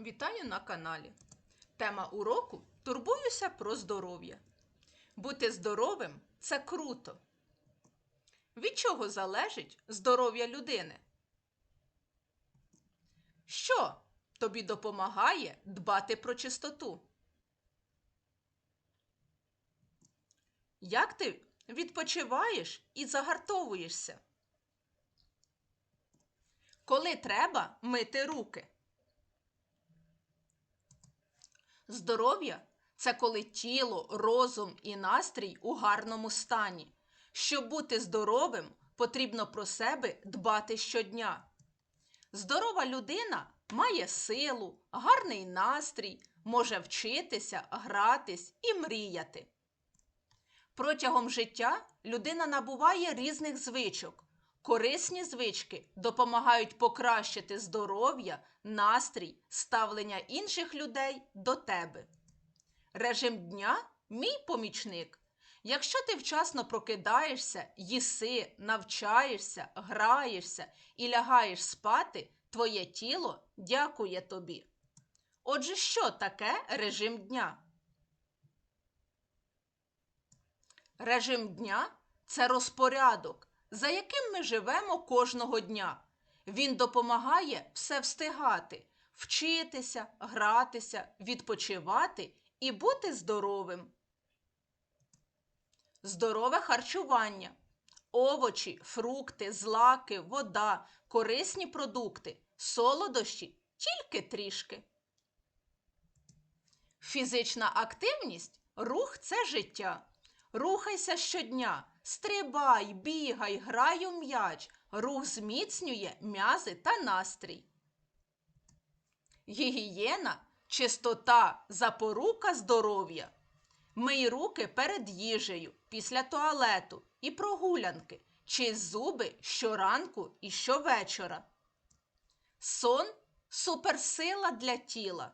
Вітаю на каналі. Тема уроку Турбуюся про здоров'я. Бути здоровим це круто. Від чого залежить здоров'я людини? Що тобі допомагає дбати про чистоту? Як ти відпочиваєш і загартовуєшся? Коли треба мити руки? Здоров'я це коли тіло, розум і настрій у гарному стані. Щоб бути здоровим, потрібно про себе дбати щодня. Здорова людина має силу, гарний настрій, може вчитися, гратись і мріяти. Протягом життя людина набуває різних звичок. Корисні звички допомагають покращити здоров'я, настрій, ставлення інших людей до тебе. Режим дня мій помічник. Якщо ти вчасно прокидаєшся, їси, навчаєшся, граєшся і лягаєш спати, твоє тіло дякує тобі. Отже, що таке режим дня? Режим дня це розпорядок, за яким ми живемо кожного дня. Він допомагає все встигати, вчитися, гратися, відпочивати і бути здоровим. Здорове харчування. Овочі, фрукти, злаки, вода, корисні продукти, солодощі тільки трішки. Фізична активність рух це життя. Рухайся щодня, стрибай, бігай, грай у м'яч. Рух зміцнює м'язи та настрій. Гігієна, чистота, запорука здоров'я. Мий руки перед їжею, після туалету і прогулянки, чисть зуби щоранку і щовечора. Сон суперсила для тіла.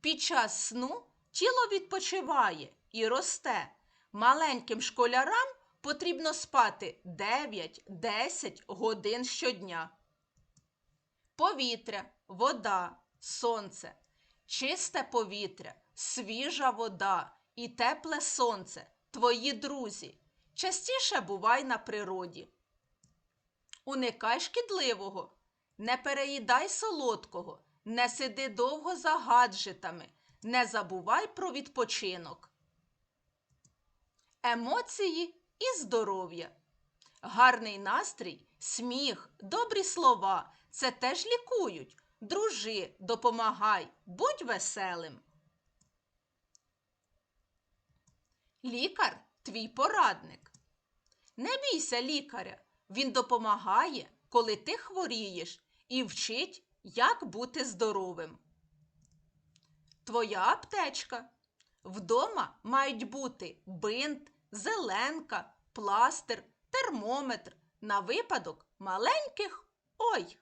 Під час сну тіло відпочиває і росте. Маленьким школярам потрібно спати 9-10 годин щодня. Повітря, вода, сонце, чисте повітря, свіжа вода і тепле сонце твої друзі. Частіше бувай на природі. Уникай шкідливого, не переїдай солодкого, не сиди довго за гаджетами, не забувай про відпочинок. Емоції і здоров'я. Гарний настрій, сміх, добрі слова це теж лікують. Дружи, допомагай, будь веселим. Лікар твій порадник. Не бійся лікаря. Він допомагає, коли ти хворієш, і вчить, як бути здоровим. Твоя аптечка. Вдома мають бути бинт, зеленка, пластир, термометр на випадок маленьких ой.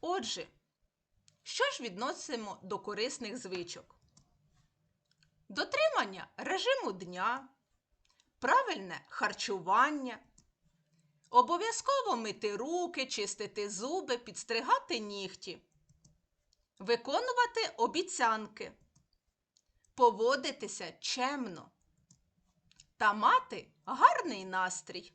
Отже, що ж відносимо до корисних звичок? Дотримання режиму дня, правильне харчування, обов'язково мити руки, чистити зуби, підстригати нігті, виконувати обіцянки, поводитися чемно та мати гарний настрій.